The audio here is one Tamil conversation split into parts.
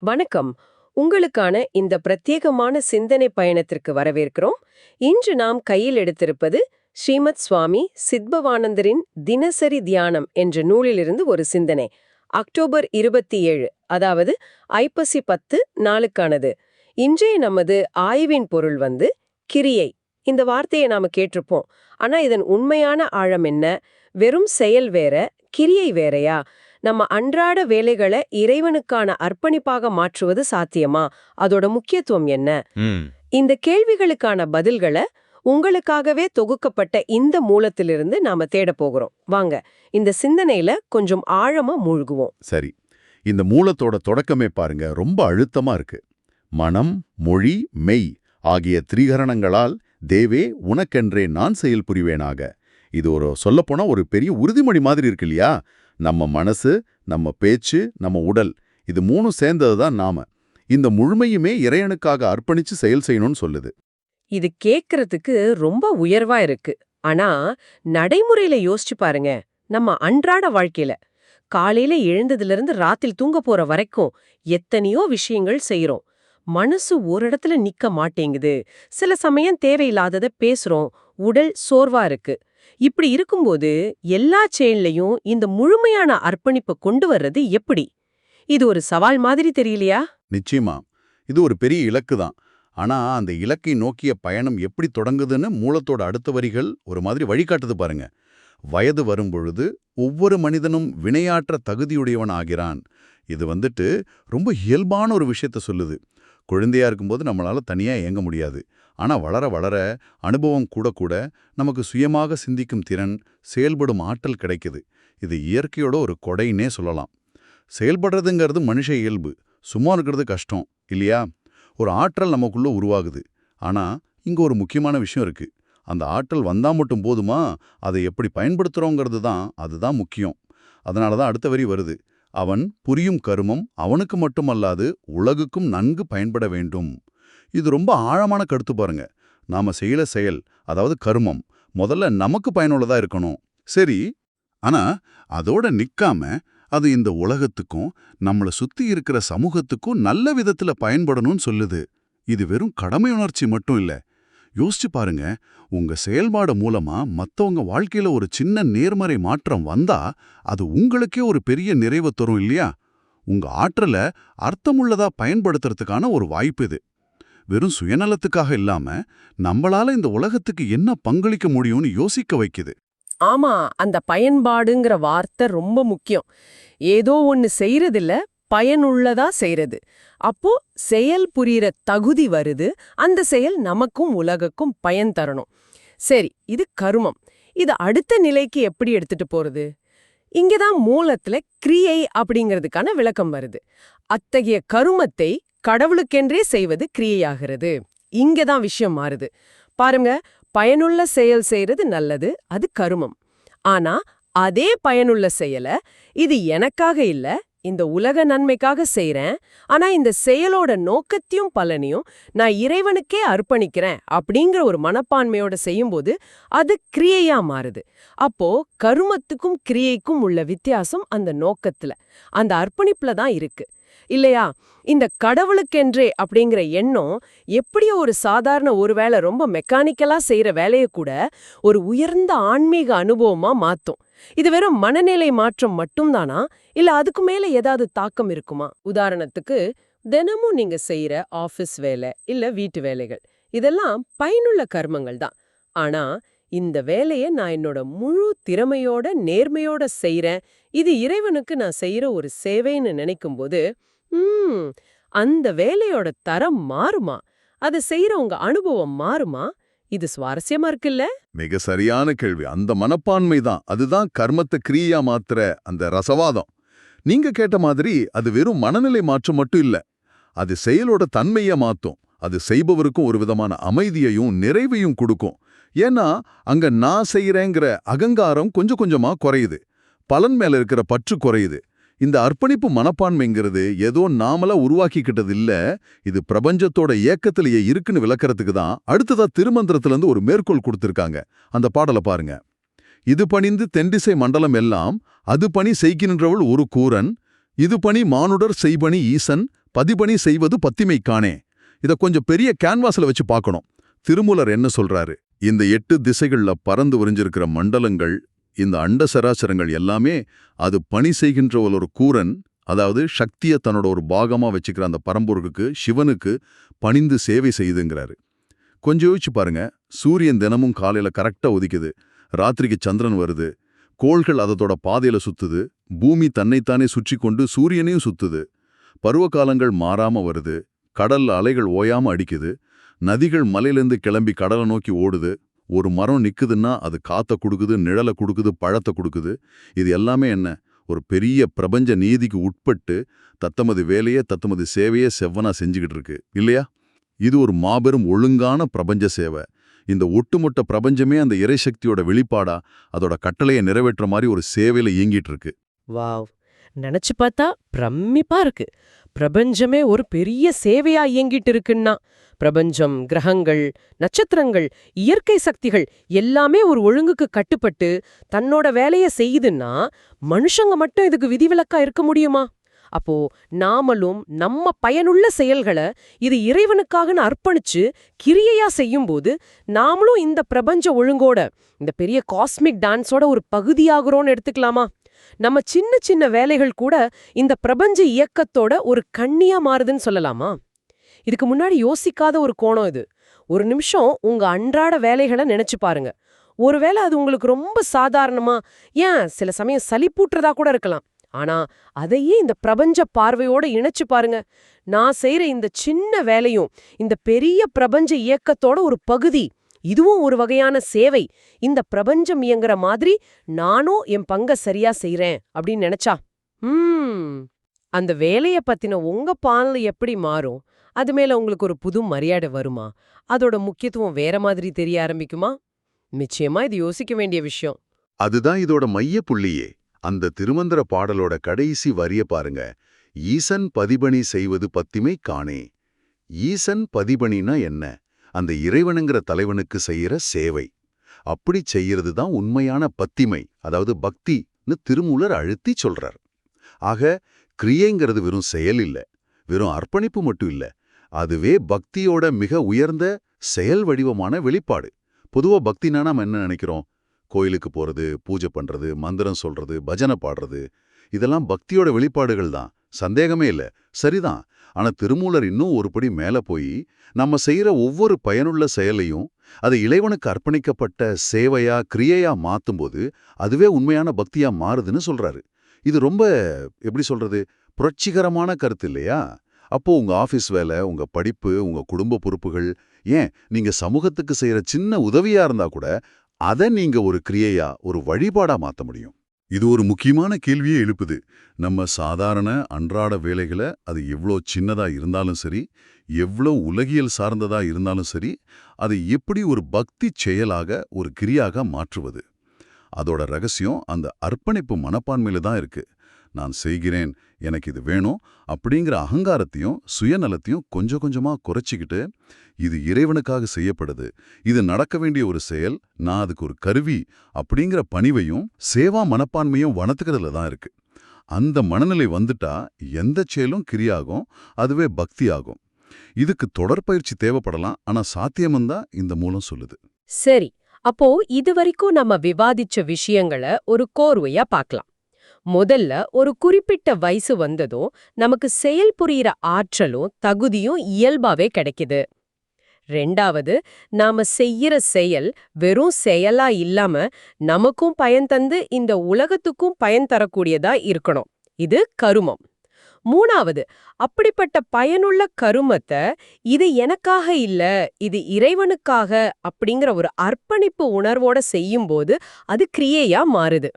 வணக்கம். உங்களுக்கான இந்த பிரத்யேகமான சிந்தனை பயணத்திற்கு வரவேற்கிறோம். இன்று நாம் கையில் எடுத்திருப்பது ஸ்ரீமத் சுவாமி சித்பவானந்தரின் தினசரி தியானம் என்ற நூலிலிருந்து ஒரு சிந்தனை. அக்டோபர் இருபத்தி ஏழு அதாவது ஐப்பசி பத்து நாளுக்கானது. இன்றைய நமது ஆய்வின் பொருள் வந்து கிரியை. இந்த வார்த்தையை நாம கேட்டிருப்போம். ஆனா இதன் உண்மையான ஆழம் என்ன? வெறும் செயல் வேற கிரியை வேறையா? நம்ம அன்றாட வேலைகளை இறைவனுக்கான அர்ப்பணிப்பாக மாற்றுவது சாத்தியமா? அதோட முக்கியத்துவம் என்ன? இந்த கேள்விகளுக்கான பதில்களை உங்களுக்காகவே தொகுக்கப்பட்ட இந்த மூலத்திலிருந்து நாம தேட போகிறோம். வாங்க இந்த சிந்தனையில கொஞ்சம் ஆழமா மூழ்குவோம். சரி. இந்த மூலத்தோட தொடக்கமே பாருங்க ரொம்ப அழுத்தமா இருக்கு. மனம் மொழி மெய் ஆகிய திரிகரணங்களால் தேவே உனக்கென்றே நான் செயல் புரிவேனாக. இது ஒரு சொல்லப்போனா ஒரு பெரிய உறுதிமொழி மாதிரி இருக்கு இல்லையா? நம்ம மனசு நம்ம பேச்சு நம்ம உடல் இது மூணும் சேர்ந்தது தான் நாம. இந்த முழுமையுமே இறையனுக்காக அர்ப்பணிச்சு செயல் செய்யணும்னு சொல்லுது. இது கேட்கறதுக்கு ரொம்ப உயர்வா இருக்கு. ஆனா நடைமுறையில யோசிச்சு பாருங்க. நம்ம அன்றாட வாழ்க்கையில காலையில எழுந்ததுல இருந்து ராத்திரி தூங்க போற வரைக்கும் எத்தனையோ விஷயங்கள் செய்யறோம் மனசு ஒரு இடத்துல நிக்க மாட்டேங்குது. சில சமயம் தேவையில்லாதத பேசுறோம். உடல் சோர்வா இருக்கு. இப்படி இருக்கும்போது எல்லா செயல்லையும் இந்த முழுமையான அர்ப்பணிப்பை கொண்டு வர்றது எப்படி? இது ஒரு சவால் மாதிரி தெரியலையா? நிச்சயமா. இது ஒரு பெரிய இலக்கு தான். ஆனா அந்த இலக்கை நோக்கிய பயணம் எப்படி தொடங்குதுன்னு மூலத்தோட அடுத்த வரிகள் ஒரு மாதிரி வழிகாட்டுது பாருங்க. வயது வரும்பொழுது ஒவ்வொரு மனிதனும் வினையாற்ற தகுதியுடையவன் ஆகிறான். இது வந்துட்டு ரொம்ப இயல்பான ஒரு விஷயத்த சொல்லுது. குழந்தையா இருக்கும்போது நம்மளால தனியா இயங்க முடியாது. ஆனா வளர வளர அனுபவம் கூட கூட நமக்கு சுயமாக சிந்திக்கும் திறன் செயல்படும் ஆற்றல் கிடைக்குது. இது இயற்கையோட ஒரு கொடைன்னே சொல்லலாம். செயல்படுறதுங்கிறது மனுஷ இயல்பு. சும்மா இருக்கிறது கஷ்டம் இல்லையா? ஒரு ஆற்றல் நமக்குள்ள உருவாகுது. ஆனா இங்க ஒரு முக்கியமான விஷயம் இருக்கு. அந்த ஆற்றல் வந்தா மட்டும் போதுமா? அதை எப்படி பயன்படுத்துறோங்கிறது தான் அதுதான் முக்கியம். அதனால தான் அடுத்த வரி வருது. அவன் புரியும் கருமம் அவனுக்கு மட்டுமல்லாது உலகுக்கும் நன்கு பயன்பட வேண்டும். இது ரொம்ப ஆழமான கருத்து பாருங்க. நாம செய்யல செயல் அதாவது கருமம் முதல்ல நமக்கு பயனுள்ளதா இருக்கணும். சரி ஆனா அதோட நிக்காம அது இந்த உலகத்துக்கும் நம்மள சுத்தி இருக்கிற சமூகத்துக்கும் நல்ல விதத்துல பயன்படணும்னு சொல்லுது. இது வெறும் கடமை உணர்ச்சி மட்டும் இல்ல. யோசிச்சு பாருங்க. உங்க செயல்பாடு மூலமா மத்தவங்க வாழ்க்கையில ஒரு சின்ன நேர்மறை மாற்றம் வந்தா அது உங்களுக்கே ஒரு பெரிய நிறைவு தரும் இல்லையா? உங்க ஆற்றலை அர்த்தமுள்ளதா பயன்படுத்துறதுக்கான ஒரு வாய்ப்பு இது. வெறும் சுயநலத்துக்காக இல்லாம நம்மளால இந்த உலகத்துக்கு என்ன பங்களிக்க முடியும்னு யோசிக்க வைக்குது. ஆமா அந்த பயன்பாடுங்கிற வார்த்தை ரொம்ப முக்கியம். ஏதோ ஒன்னு செய்யறதில்ல பயனுள்ளதா செய்யறது அப்போ செயல் புரியற தகுதி வருது. அந்த செயல் நமக்கும் உலகுக்கும் பயன் தரணும். சரி இது கருமம். இது அடுத்த நிலைக்கு எப்படி எடுத்துட்டு போறது? இங்கதான் மூலத்துல கிரியை அப்படிங்கிறதுக்கான விளக்கம் வருது. அத்தகைய கருமத்தை கடவுளுக்கென்றே செய்வது கிரியையாகிறது. இங்கதான் விஷயம் மாறுது. பாருங்க பயனுள்ள செயல் செய்யறது நல்லது அது கருமம். ஆனா அதே பயனுள்ள செயல இது எனக்காக இல்ல இந்த உலக நன்மைக்காக செய்கிறேன் ஆனா இந்த செயலோட நோக்கத்தையும் பலனையும் நான் இறைவனுக்கே அர்ப்பணிக்கிறேன் அப்படிங்கிற ஒரு மனப்பான்மையோட செய்யும்போது அது கிரியையா மாறுது. அப்போ கருமத்துக்கும் கிரியைக்கும் உள்ள வித்தியாசம் அந்த நோக்கத்துல. அந்த அர்ப்பணிப்புல தான் இருக்கு. இல்லையா? இந்த கடவுளுக்கென்றே அப்படிங்கிற எண்ணம் எப்படியோ ஒரு சாதாரண ஒருவேளை ரொம்ப மெக்கானிக்கலா செய்யற வேலையை கூட ஒரு உயர்ந்த ஆன்மீக அனுபவமா மாத்தும். இது வெறும் மனநிலை மாற்றம் மட்டும்தானா? இல்ல அதுக்கு மேல ஏதாவது தாக்கம் இருக்குமா? உதாரணத்துக்கு தினமும் நீங்க செய்யற ஆபீஸ் வேலை இல்ல வீட்டு வேலைகள் இதெல்லாம் பயனுள்ள கர்மங்கள் தான் ஆனா இந்த வேலைய நான் என்னோட முழு திறமையோட நேர்மையோட செய்யறேன் இது இறைவனுக்கு நான் செய்யற ஒரு சேவைன்னு நினைக்கும்போது ம் அந்த வேலையோட தரம் மாறுமா? அதை செய்யற உங்க அனுபவம் மாறுமா? இது சுவாரஸ்யமா இருக்குல்ல? மிக சரியான கேள்வி. அந்த மனப்பான்மை தான். அதுதான் கர்மத்தை கிரியா மாத்துற அந்த ரசவாதம். நீங்க கேட்ட மாதிரி அது வெறும் மனநிலை மாற்றம் மட்டும் இல்ல. அது செயலோட தன்மைய மாத்தும். அது செய்பவருக்கும் ஒரு விதமான அமைதியையும் நிறைவையும் கொடுக்கும். ஏன்னா அங்க நான் செய்யறேங்கிற அகங்காரம் கொஞ்சம் கொஞ்சமா குறையுது. பலன் மேல இருக்கிற பற்று குறையுது. இந்த அர்ப்பணிப்பு மனப்பான்மைங்கிறது ஏதோ நாமளா உருவாக்கிக்கிட்டது இல்ல இது பிரபஞ்சத்தோட இயக்கத்திலேயே இருக்குன்னு விளக்கறதுக்கு தான் அடுத்ததா திருமந்திரத்துல இருந்து ஒரு மேற்கோள் கொடுத்திருக்காங்க. அந்த பாடலை பாருங்க. இது பணிந்து தெண்டிசை மண்டலம் எல்லாம் அது பணி செய்கின்றவள் ஒரு கூரன் இது பணி மானுடர் செய்பணி ஈசன் பதிபணி செய்வது பத்திமைக்கானே. இத கொஞ்சம் பெரிய கேன்வாஸ்ல வச்சு பார்க்கணும். திருமூலர் என்ன சொல்றாரு? இந்த எட்டு திசைகள்ல பறந்து உறிஞ்சிருக்கிற மண்டலங்கள் இந்த அண்ட சராசரங்கள் எல்லாமே அது பணி செய்கின்ற ஒரு கூரன் அதாவது சக்தியை தன்னோட ஒரு பாகமா வச்சுக்கிற அந்த பரம்பொருளுக்கு சிவனுக்கு பணிந்து சேவை செய்யுதுங்கிறாரு கொஞ்சம் யோசிச்சு பாருங்க சூரியன் தினமும் காலையில் கரெக்டா ஒதிக்குது ராத்திரிக்கு சந்திரன் வருது கோள்கள் அதோட பாதையில சுத்துது பூமி தன்னைத்தானே சுற்றி கொண்டு சூரியனையும் சுத்துது பருவகாலங்கள் மாறாம வருது கடல் அலைகள் ஓயாம அடிக்குது நதிகள் மலையிலேருந்து கிளம்பி கடலை நோக்கி ஓடுது. ஒரு மரம் நிக்குதுன்னா அது காத்த கொடுக்குது நிழலை கொடுக்குது பழத்தை கொடுக்குது. இது எல்லாமே என்ன? ஒரு பெரிய பிரபஞ்ச நீதிக்கு உட்பட்டு தத்தமது வேலையை தத்தமது சேவையை செவ்வனா செஞ்சுக்கிட்டு இருக்கு. இல்லையா? இது ஒரு மாபெரும் ஒழுங்கான பிரபஞ்ச சேவை. இந்த ஒட்டுமொட்ட பிரபஞ்சமே அந்த இறைசக்தியோட வெளிப்பாடா அதோட கட்டளையை நிறைவேற்ற மாதிரி ஒரு சேவையில இயங்கிட்டு இருக்கு. வாவ். நினைச்சு பார்த்தா பிரமிப்பா இருக்கு. பிரபஞ்சமே ஒரு பெரிய சேவையா இயங்கிட்டு இருக்குன்னா பிரபஞ்சம் கிரகங்கள் நட்சத்திரங்கள் இயற்கை சக்திகள் எல்லாமே ஒரு ஒழுங்குக்கு கட்டுப்பட்டு தன்னோட வேலைய செய்யுதுன்னா மனுஷங்க மட்டும் இதுக்கு விதிவிலக்கா இருக்க முடியுமா? அப்போ நாமளும் நம்ம பயனுள்ள செயல்களை இது இறைவனுக்காகன்னு அர்ப்பணிச்சு கிரியையா செய்யும்போது நாமளும் இந்த பிரபஞ்ச ஒழுங்கோட இந்த பெரிய காஸ்மிக் டான்ஸோட ஒரு பகுதியாகிறோன்னு எடுத்துக்கலாமா? நம்ம சின்ன சின்ன வேலைகள் கூட இந்த பிரபஞ்ச இயக்கத்தோட ஒரு கண்ணியா மாறுதுன்னு சொல்லலாமா? இதுக்கு முன்னாடி யோசிக்காத ஒரு கோணம் இது. ஒரு நிமிஷம் உங்க அன்றாட வேலைகளை நினைச்சு பாருங்க. ஒருவேளை அது உங்களுக்கு ரொம்ப சாதாரணமா ஏன் சில சமயம் சளிப்பூட்டுறதா கூட இருக்கலாம். ஆனா அதையே இந்த பிரபஞ்ச பார்வையோட இணைச்சு பாருங்க. நான் செய்யற இந்த சின்ன வேலையும் இந்த பெரிய பிரபஞ்ச இயக்கத்தோட ஒரு பகுதி இதுவும் ஒரு வகையான சேவை. இந்த பிரபஞ்சம் இயங்குற மாதிரி நானும் என் பங்க சரியா செய்யறேன் அப்படின்னு நினைச்சா? ம் அந்த வேலைய பத்தின உங்க பால் எப்படி மாறும்? அது மேல உங்களுக்கு ஒரு புது மரியாதை வருமா? அதோட முக்கியத்துவம் வேற மாதிரி தெரிய ஆரம்பிக்குமா? நிச்சயமா இது யோசிக்க வேண்டிய விஷயம். அதுதான் இதோட மைய புள்ளியே. அந்த திருமந்திர பாடலோட கடைசி வரிய பாருங்க. ஈசன் பதிபணி செய்வது பத்திமை காணே. ஈசன் பதிபணினா என்ன? அந்த இறைவனுங்கிற தலைவனுக்கு செய்யற சேவை. அப்படி செய்யறது தான் உண்மையான பத்திமை அதாவது பக்தின்னு திருமூலர் அழுத்தி சொல்றார். ஆக கிரியைங்கிறது வெறும் செயல் இல்ல வெறும் அர்ப்பணிப்பு மட்டும் இல்ல அதுவே பக்தியோட மிக உயர்ந்த செயல் வடிவமான வெளிப்பாடு. பொதுவா பக்தினா நாம என்ன நினைக்கிறோம்? கோயிலுக்கு போறது பூஜை பண்றது மந்திரம் சொல்றது பஜனை பாடுறது இதெல்லாம் பக்தியோட வெளிப்பாடுகள் தான். சந்தேகமே இல்ல. சரிதான். ஆனா திருமூலர் இன்னும் ஒருபடி மேல போய் நம்ம செய்யற ஒவ்வொரு பயனுள்ள செயலையும் அதை இறைவனுக்கு அர்ப்பணிக்கப்பட்ட சேவையா கிரியையா மாத்தும்போது அதுவே உண்மையான பக்தியா மாறுதுன்னு சொல்றாரு. இது ரொம்ப எப்படி சொல்றது புரட்சிகரமான கருத்து இல்லையா? அப்போ உங்க ஆஃபீஸ் வேலை உங்க படிப்பு உங்க குடும்ப பொறுப்புகள் ஏன் நீங்க சமூகத்துக்கு செய்யற சின்ன உதவியா இருந்தா கூட அதை நீங்க ஒரு கிரியையா ஒரு வழிபாடா மாத்த முடியும். இது ஒரு முக்கியமான கேள்வியே எழுப்புது. நம்ம சாதாரண அன்றாட வேலைகளை அது எவ்வளோ சின்னதா இருந்தாலும் சரி எவ்வளோ உலகியல் சார்ந்ததா இருந்தாலும் சரி அதை எப்படி ஒரு பக்தி செயலாக ஒரு கிரியாக மாற்றுவது? அதோட ரகசியம் அந்த அர்ப்பணிப்பு மனப்பான்மையில தான் இருக்கு. நான் செய்கிறேன் எனக்கு இது வேணும் அப்படிங்கிற அகங்காரத்தையும் சுயநலத்தையும் கொஞ்சம் கொஞ்சமா குறைச்சிக்கிட்டு இது இறைவனுக்காக செய்யப்படுது. இது நடக்க வேண்டிய ஒரு செயல் நான் அதுக்கு ஒரு கருவி அப்படிங்கிற பணிவையும் சேவா மனப்பான்மையும் வனத்துக்கிறதுல தான் இருக்கு. அந்த மனநிலை வந்துட்டா எந்த செயலும் கிரியாகும் அதுவே பக்தி ஆகும் இதுக்கு தொடர்பயிற்சி தேவைப்படலாம் ஆனா சாத்தியம்தான் இந்த மூலம் சொல்லுது. சரி அப்போ இதுவரைக்கும் நம்ம விவாதிச்ச விஷயங்களை ஒரு கோர்வையா பார்க்கலாம். முதல்ல ஒரு குறிப்பிட்ட வயசு வந்ததும் நமக்கு செயல் புரியிற ஆற்றலும் தகுதியும் இயல்பாவே கிடைக்குது. ரெண்டாவது நாம செய்யற செயல் வெறும் செயலா இல்லாம நமக்கும் பயன் தந்து இந்த உலகத்துக்கும் பயன் தரக்கூடியதா இருக்கணும். இது கருமம். மூணாவது அப்படிப்பட்ட பயனுள்ள கருமத்தை இது எனக்காக இல்ல இது இறைவனுக்காக அப்படிங்கிற ஒரு அர்ப்பணிப்பு உணர்வோட செய்யும்போது அது கிரியையா மாறுது.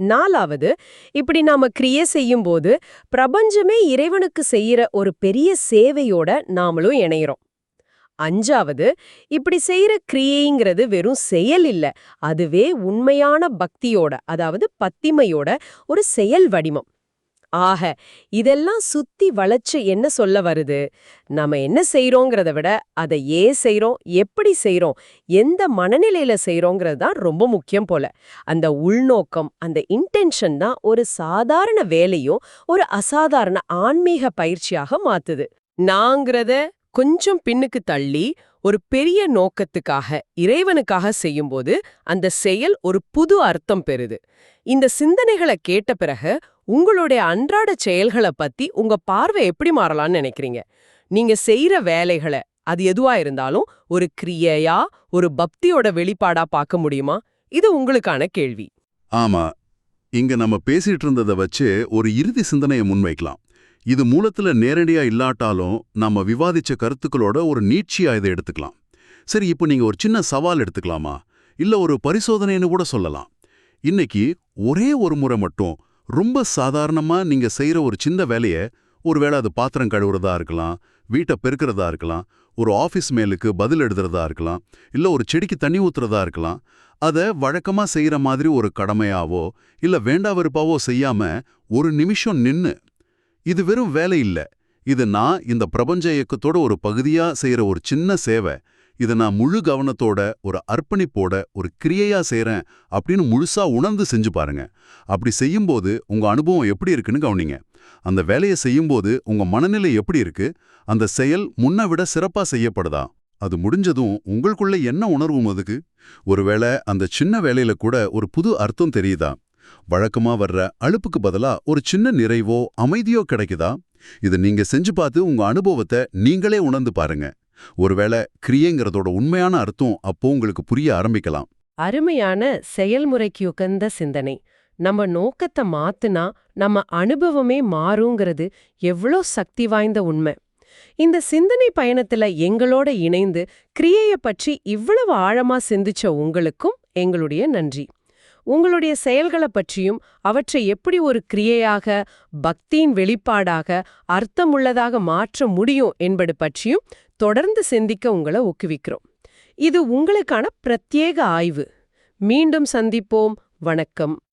நாலாவது இப்படி நாம கிரியை செய்யும்போது பிரபஞ்சமே இறைவனுக்கு செய்யற ஒரு பெரிய சேவையோட நாமளும் இணையிறோம். அஞ்சாவது இப்படி செய்யற கிரியைங்கிறது வெறும் செயல் இல்ல அதுவே உண்மையான பக்தியோட அதாவது பத்திமையோட ஒரு செயல் வடிவம். ஆக இதெல்லாம் சுத்தி வளைச்சு என்ன சொல்ல வருது? நம்ம என்ன செய்றோங்கிறத விட அதை ஏன் செய்றோம்? எப்படி செய்யறோம் எந்த மனநிலையில செய்யறோங்கிறது தான் ரொம்ப முக்கியம் போல. அந்த உள்நோக்கம் அந்த இன்டென்ஷன் தான் ஒரு சாதாரண வேலையும் ஒரு அசாதாரண ஆன்மீக பயிற்சியாக மாத்துது. நாங்கிறத கொஞ்சம் பின்னுக்கு தள்ளி ஒரு பெரிய நோக்கத்துக்காக இறைவனுக்காக செய்யும்போது அந்த செயல் ஒரு புது அர்த்தம் பெறுது. இந்த சிந்தனைகளை கேட்ட பிறகு உங்களுடைய அன்றாட செயல்களை பத்தி உங்க பார்வை எப்படி மாறலாம்னு நினைக்கிறீங்க? நீங்க செய்யற வேலைகளை அது எதுவா இருந்தாலும் ஒரு கிரியையா ஒரு பக்தியோட வெளிப்பாடா பார்க்க முடியுமா? இது உங்களுக்கான கேள்வி. ஆமா. இங்க நம்ம பேசிட்டு இருந்ததை வச்சு ஒரு இறுதி சிந்தனையை முன்வைக்கலாம். இது மூலத்துல நேரடியா இல்லாட்டாலும் நம்ம விவாதிச்ச கருத்துக்களோட ஒரு நீட்சியா இதை எடுத்துக்கலாம். சரி இப்போ நீங்க ஒரு சின்ன சவால் எடுத்துக்கலாமா? இல்ல ஒரு பரிசோதனைன்னு கூட சொல்லலாம். இன்னைக்கு ஒரே ஒரு முறை மட்டும் ரொம்ப சாதாரணமா நீங்க செய்கிற ஒரு சின்ன வேலையை ஒருவேளை அது பாத்திரம் கழுவுறதா இருக்கலாம் வீட்டை பெருக்கிறதா இருக்கலாம் ஒரு ஆஃபீஸ் மேலுக்கு பதில் எழுதுறதா இருக்கலாம் இல்ல ஒரு செடிக்கு தண்ணி ஊத்துறதா இருக்கலாம் அத வழக்கமா செய்யற மாதிரி ஒரு கடமையாவோ இல்ல வேண்டா வெறுப்பாவோ செய்யாம ஒரு நிமிஷம் நின்னு இது வெறும் வேலை இல்லை இது நான் இந்த பிரபஞ்ச இயக்கத்தோட ஒரு பகுதியா செய்யற ஒரு சின்ன சேவை இதை நான் முழு கவனத்தோட ஒரு அர்ப்பணிப்போட ஒரு கிரியையா செய்றேன் அப்படின்னு முழுசா உணர்ந்து செஞ்சு பாருங்க. அப்படி செய்யும்போது உங்க அனுபவம் எப்படி இருக்குன்னு கவனிங்க. அந்த வேலையை செய்யும்போது உங்க மனநிலை எப்படி இருக்கு? அந்த செயல் முன்ன விட சிறப்பா செய்யப்படுதா? அது முடிஞ்சதும் உங்களுக்குள்ள என்ன உணர்வும் அதுக்கு ஒருவேளை அந்த சின்ன வேலையில கூட ஒரு புது அர்த்தம் தெரியுதா? வழக்கமா வர்ற அலுப்புக்கு பதிலா ஒரு சின்ன நிறைவோ அமைதியோ கிடைக்குதா? இதை நீங்க செஞ்சு பார்த்து உங்க அனுபவத்தை நீங்களே உணர்ந்து பாருங்க. ஒருவேளை கிரியைங்கிறதோட உண்மையான அர்த்தம் அப்போ உங்களுக்கு புரிய ஆரம்பிக்கலாம். அருமையான செயல்முறைக்கு உகந்த சிந்தனை. நம்ம நோக்கத்தை மாத்துனா நம்ம அனுபவமே மாறுங்கிறது எவ்வளோ சக்தி வாய்ந்த உண்மை. இந்த சிந்தனை பயணத்துல எங்களோட இணைந்து கிரியையை பற்றி இவ்வளவு ஆழமா சிந்திச்ச உங்களுக்கும் எங்களுடைய நன்றி. உங்களுடைய செயல்களை பற்றியும் அவற்றை எப்படி ஒரு கிரியையாக பக்தியின் வெளிப்பாடாக அர்த்தமுள்ளதாக மாற்ற முடியும் என்பது பற்றியும் தொடர்ந்து சிந்திக்க உங்களை ஊக்குவிக்கிறோம். இது உங்களுக்கான பிரத்யேக ஆய்வு. மீண்டும் சந்திப்போம். வணக்கம்.